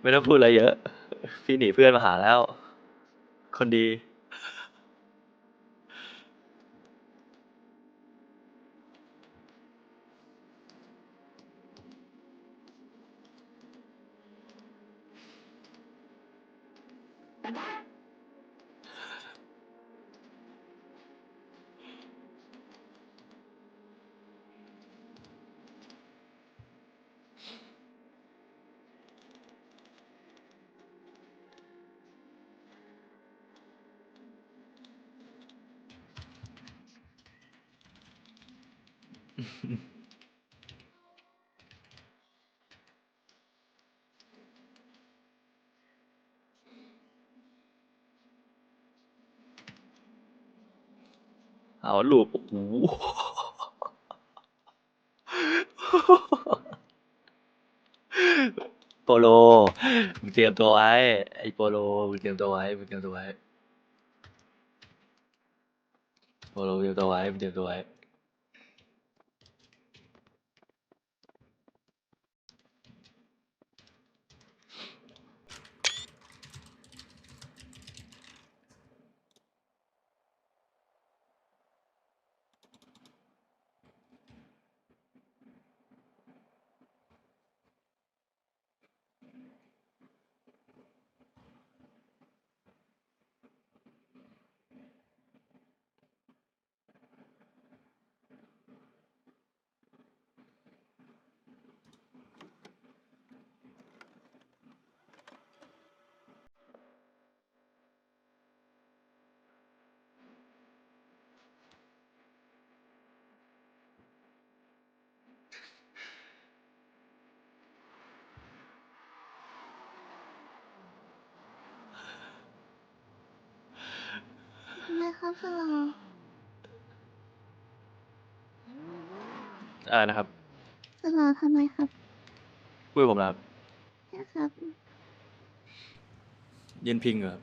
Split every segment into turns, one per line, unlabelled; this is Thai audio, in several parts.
ไม่ต้องพูดอะไรเยอะ พี่หนีเพื่อนมาหาแล้ว คนดี เอาลูกโอ้โหโปโลมึงเตรียมตัวไว้ ไอ้โปโลมึงเตรียมตัวไว้มึงเตรียมตัวไว้โปโลมึงเตรียมตัวไว้มึงเตรียมตัวไว้
ครับพวกเรา
อะไรนะครับ
พวกเราทำไมครับ
คุยกับผมนะครับ
นะครับ
ยืนพิงเหรอครับ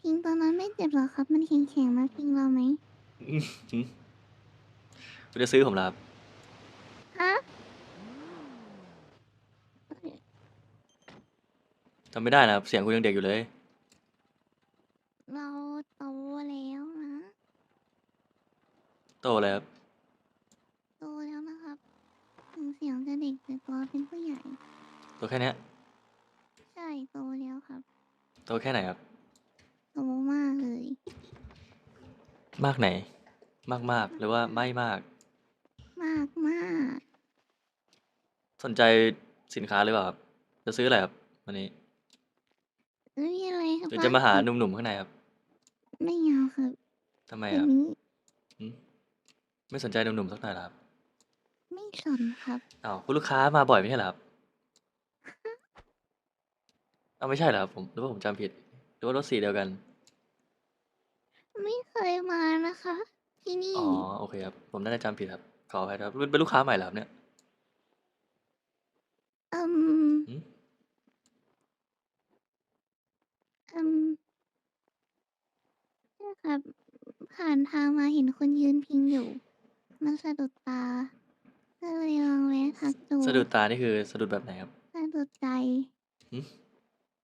พิงตอนนั้นไม่เจ็บหรอครับ มันแข็งๆนะพิงเราไหม
อื้อหือคุณจะซื้อผมเหรอครับ
ฮะ
จำไม่ได้นะครับเสียงคุณยังเด็กอยู่เลย
เราโตแล้วนะ
โตแล้วครับ
โตแล้วนะครับ ถึงเสียงจะเด็กแต่ตัวเป็นผู้ใหญ่
โตแค่เนี้ย
ใช่โตแล้วครับ
โตแค่ไหนครับ
โตมากเลย
มากไหน มากมากหรือว่าไม่มาก
มากมาก
สนใจสินค้าหรือเปล่าครับ จะซื้ออะไรครับวันนี้
ไม่มีอะไรครับ
หรือจะมาหาหนุ่มๆข้างในครับ
ไม่เอาครับ
ทำไม
แบ
ครับบ
นี้
หืม ไม่สนใจหนุ่มๆสักหน่อยเหรอครับ
ไม่สนครับ
อ้าวคุณลูกค้ามาบ่อยไม่ใช่เหรอครับเอาไม่ใช่เหรอครับผมหรือว่าผมจำผิดหรือว่ารถสีเดียวกัน
ไม่เคยมานะคะ ที่นี่
อ๋อโอเคครับผมน่าจะจำผิดครับขออภัยครับเป็นลูกค้าใหม่เหรอครับเนี่ย
อืม
หืม
อืมใช่ครับ ผ่านทางมาเห็นคนยืนพิงอยู่ มันสะดุดตาก็เลยลองแวะทักดู
สะดุดตานี่คือสะดุดแบบไหนครับ
สะดุดใจ
หืม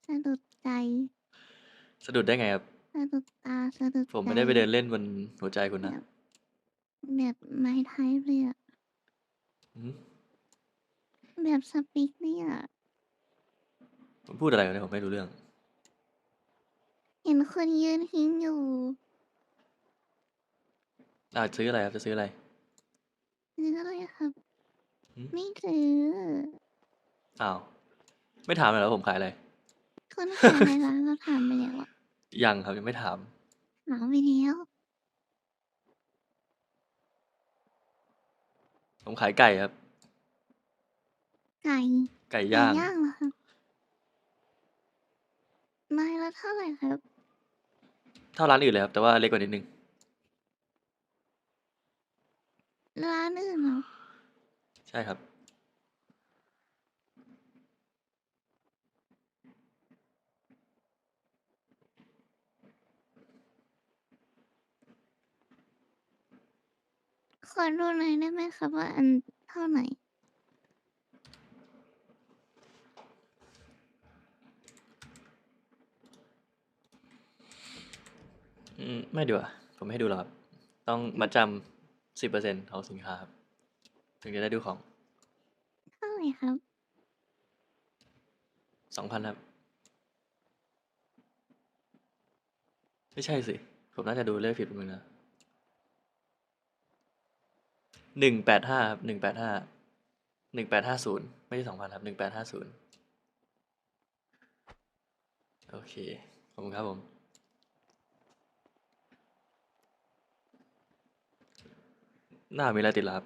สะดุดใจ
สะดุดได้ไงครับ
สะดุดตาสะดุด
ผมไม่
ใจ
ได้ไปเดินเล่นบนหัวใจคุณนะ
แบบแบบไม้ไทยเลยอะ
หืม
แบบสปิกเนี่ย
ผมพูดอะไรกันเนี่ยผมไม่รู้เรื่อง
เห็นคนยืนพิงอยู่
อ่าซื้ออะไรครับจะซื้ออะไร
ซื้ออะไรครับ
หืม
ไม่ซื้อ
อ้าว ไม่ถามเลยเหรอผมขายอะไร
คนขายในร้านเราถามไปแล้วอะ
ยังครับยังไม่ถาม
ถามไปแล้ว
ผมขายไก่ครับ
ไก่
ไก่
ไก่
ย่าง
ย่างเหรอครับไม้ละเท่าไหร่ครับ
เท่าร้านอื่นเลยครับ แต่ว่าเล็กกว่านิดนึง
ร้านอื่นเหรอ
ใช่ครับ
ขอดูหน่อยได้ไหมครับว่าอันเท่าไหร่
อืม ไม่ดีกว่าผมไม่ให้ดูหรอกครับ ต้องมาจำ สิบเปอร์เซ็นของสินค้าครับ ถึงจะได้ดูของ
เท่าไหร่ครับ
สองพันครับ ไม่ใช่สิ ผมน่าจะดูเลขผิดไปมึงนะหนึ่งแปดห้าครับหนึ่งแปดห้าหนึ่งแปดห้าศูนย์ไม่ใช่สองพันครับหนึ่งแปดห้าศูนย์โอเค ขอบคุณครับผม หน้ามีอะไรติดเหรอครับ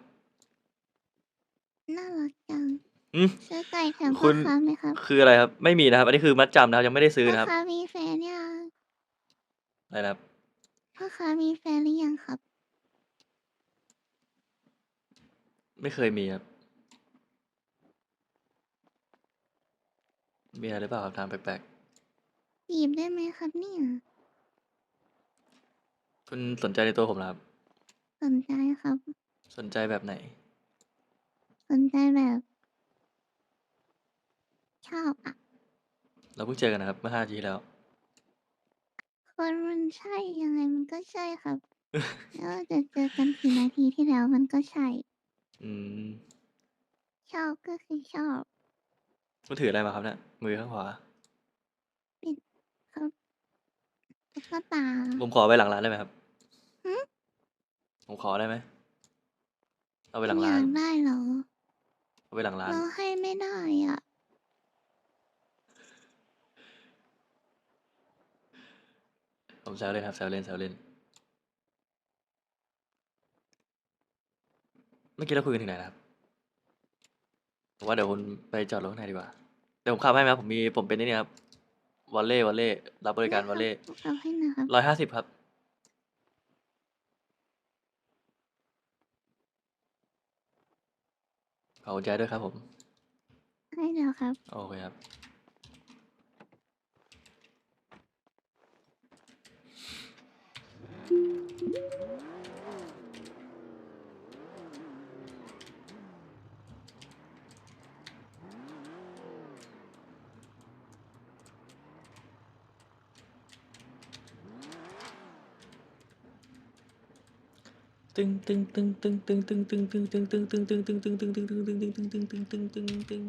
น่ารักจัง
อืม
ซื้อไก่แถม
คุ
พ่อ
ณ
ค้าไหมครับ
คืออะไรครับ ไม่มีนะครับ อันนี้คือมัดจำนะครับ ยังไม่ได้ซื้อ
พ่อ
นะครับ
ค้ามีแฟนยัง
อะไรนะครับ
พ่อค้ามีแฟนหรือยังครับ
ไม่เคยมีครับ มีอะไรหรือเปล่าครับทางแปลก
จีบได้ไหมครับเนี่ย
ๆ คุณสนใจในตัวผมเหรอครับ
สนใจครับ
สนใจแบบไหน
สนใจแบบ ชอบอะ
เราเพิ่งเจอกันนะครับ เมื่อห้าทีที่แล้ว
คนมันใช่ยังไงมันก็ใช่ครับ แล้วเราจะเจอกันกี่นาทีที่แล้วมันก็ใช่
อืม
ชอบก็คือชอบ
คุณถืออะไรมาครับเนี่ยมือข้างขวา
ครับตุ๊กตา
ผมขอไปหลังร้านได้ไหมครับ
หึ
ผมขอได้ไหม เอาไปหลั
คุ
ง
ณอ
ร้ายา
นกได้เหรอ
เอาไปหลังร้าน
เราให้ไม่ได้อะ
ผมแซวเล่นครับแซวเล่นแซวเล่น เมื่อกี้เราคุยกันถึงไหนนะครับผมว่าเดี๋ยวคุณไปจอดรถข้างในดีกว่า เดี๋ยวผมขับให้ไหมครับผมมีผมเป็นนี่ครับวอลเล่วอลเล่รับบริการวอลเล่
เอาให้นะครับ
ร้อยห้าสิบครับ ขอบคุณใจด้วยครับผม
ให้แล้วครับ
โอเคครับ ตึงตึงตึงตึงตึงตึงตึงตึงตึงตึงตึงตึงตึงตึงตึงตึง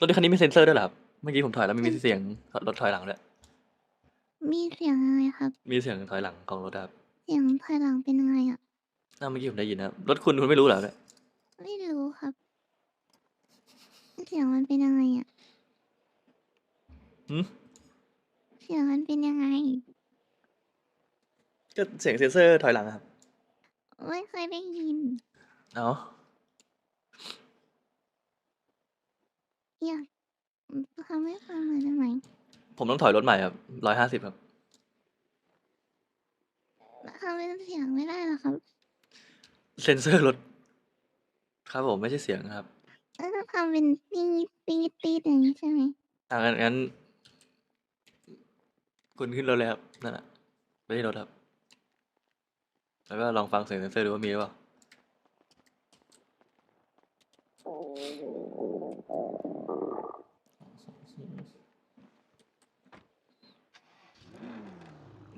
รียบร้อยครับผมลองรถด้วยนะครับรถคันนี้มีเซ็นเซอร์ด้วยเหรอครับ เมื่อกี้ผมถอยแล้วไม่มีเสียงรถถอยหลังด้วย
มีเสียงอะไรครับ
มีเสียงถอยหลังของรถครับ
เสียงถอยหลังเป็นยังไงอะ
น่าเมื่อกี้ผมได้ยินนะครับ รถคุณคุณไม่รู้เหรอเนี่ย
ไม่รู้ครับ เสียงมันเป็นยังไงอะ
หืม
เสียงมันเป็นยังไง
ก็เสียงเซ็นเซอร์ถอยหลังอะครับ
ไม่เคยได้ยิน
เอ้า
อยากทำให้ฟังหน่อยได้ไหม
ผมต้องถอยรถใหม่ครับร้อยห้าสิบครับ
ทำเป็นเสียงไม่ได้หรอครับ
เซ็นเซอร์รถ ครับผมไม่ใช่เสียงครับ
เออทำเป็นตีดตีดตีดอย่างนี้ใช่ไหม
อ่างั้นงั้น คุณขึ้นรถเลยครับ นั่นแหละไปที่รถครับ แล้วก็ลองฟังเสียงเซ็นเซอร์ดูว่ามีหรือเปล่า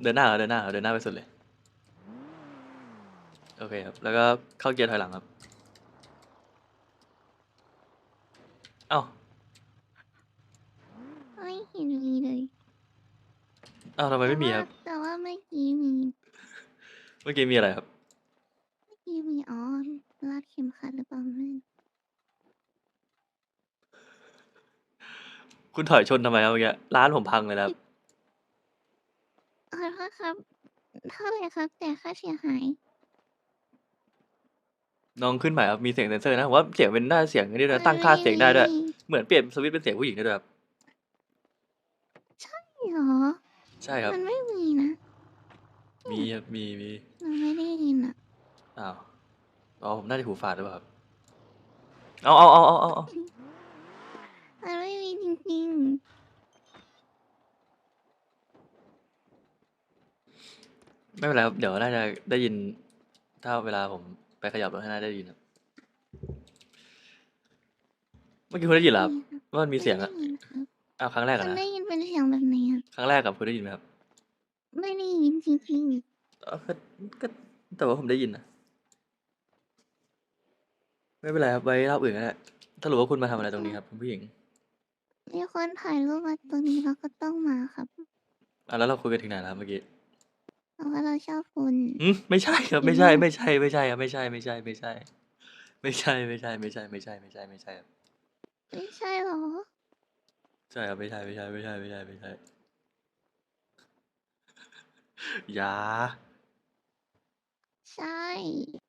เดินหน้าเหรอเดินหน้าเหรอเดินหน้าไปสุดเลย โอเคครับ แล้วก็เข้าเกียร์ถอยหลังครับ เอ้า
ไม่เห็นมีเลย
เอ้าทำไมไม่มีครับ
แต่ว่าเมื่อกี้มี
เมื่อกี้มีอะไรครับ
เมื่อกี้มีอ๋อรัดเข็มขัดหรือเปล่าไม่
คุณถอยชนทำไมครับเมื่อกี้ร้านผมพังเลยนะครับ
ขอโทษครับ เท่าไหร่ครับ แต่ค่าเสียหาย
น้องขึ้นใหม่ครับมีเสียงเซ็นเซอร์นะผมว่าเสียงเป็นหน้าเสียงนี่ด้วยตั้งค่าเสียงได้ด้วยเหมือนเปลี่ยนสวิตช์เป็นเสียงผู้หญิงได้ด้วยครับ
เหรอ
ใช่ครับ
มันไม่มีนะ
มีครับมีมี
หนูไม่ได้ยินอะ
อ้าวอ๋อผมน่าจะหูฝาดหรือเปล่าครับเอาเอาเอาเอาเอาเอา
มันไม่มีจริง
ไม่เป็นไรครับเดี๋ยวน่าจะได้ยิน ถ้าเวลาผมไปขยับรถให้น่าจะได้ยินครับเมื่อกี้คุณได้ยิน
ๆ
เหรอครับว่ามันมีเสียง
ไม่
อะ
ได้ยินครับ
อ้าวครั้งแรก
คุ
อะ
ณ
นะ
ได้ยินเป็นเสียงแบบไหนอะ
ครั้งแรกกับคุณได้ยินไหมครับ
ไม่ได้ยินจริง
เอ้าก็ก็แต่ว่าผมได้ยินนะไม่เป็นไรครับไว้รอบอื่นก็ได้ถ้ารู้ว่าคุณมาทำอะไรตรงนี้ครับคุณผู้หญิง
ๆมีคนถ่ายรูปมาตรงนี้เราก็ต้องมาครับ
อะแล้วเราคุยกันถึงไหนแล้วครับเมื่อกี้
เพราะว่าเราชอบคุณ
อืมไม่ใช่ครับ ไม่ใช่ ไม่ใช่ ไม่ใช่ครับ ไม่ใช่ ไม่ใช่ ไม่ใช่ ไม่ใช่ ไม่ใช่ ไม่ใช่ ไม่ใช่ ไม่ใช่ ไม่ใช่ครับ
ไม่ใช่เหรอ
ใช่ครับ ไม่ใช่ ไม่ใช่ ไม่ใช่ ไม่ใช่ ไม่ใช่ อย่า
ใช่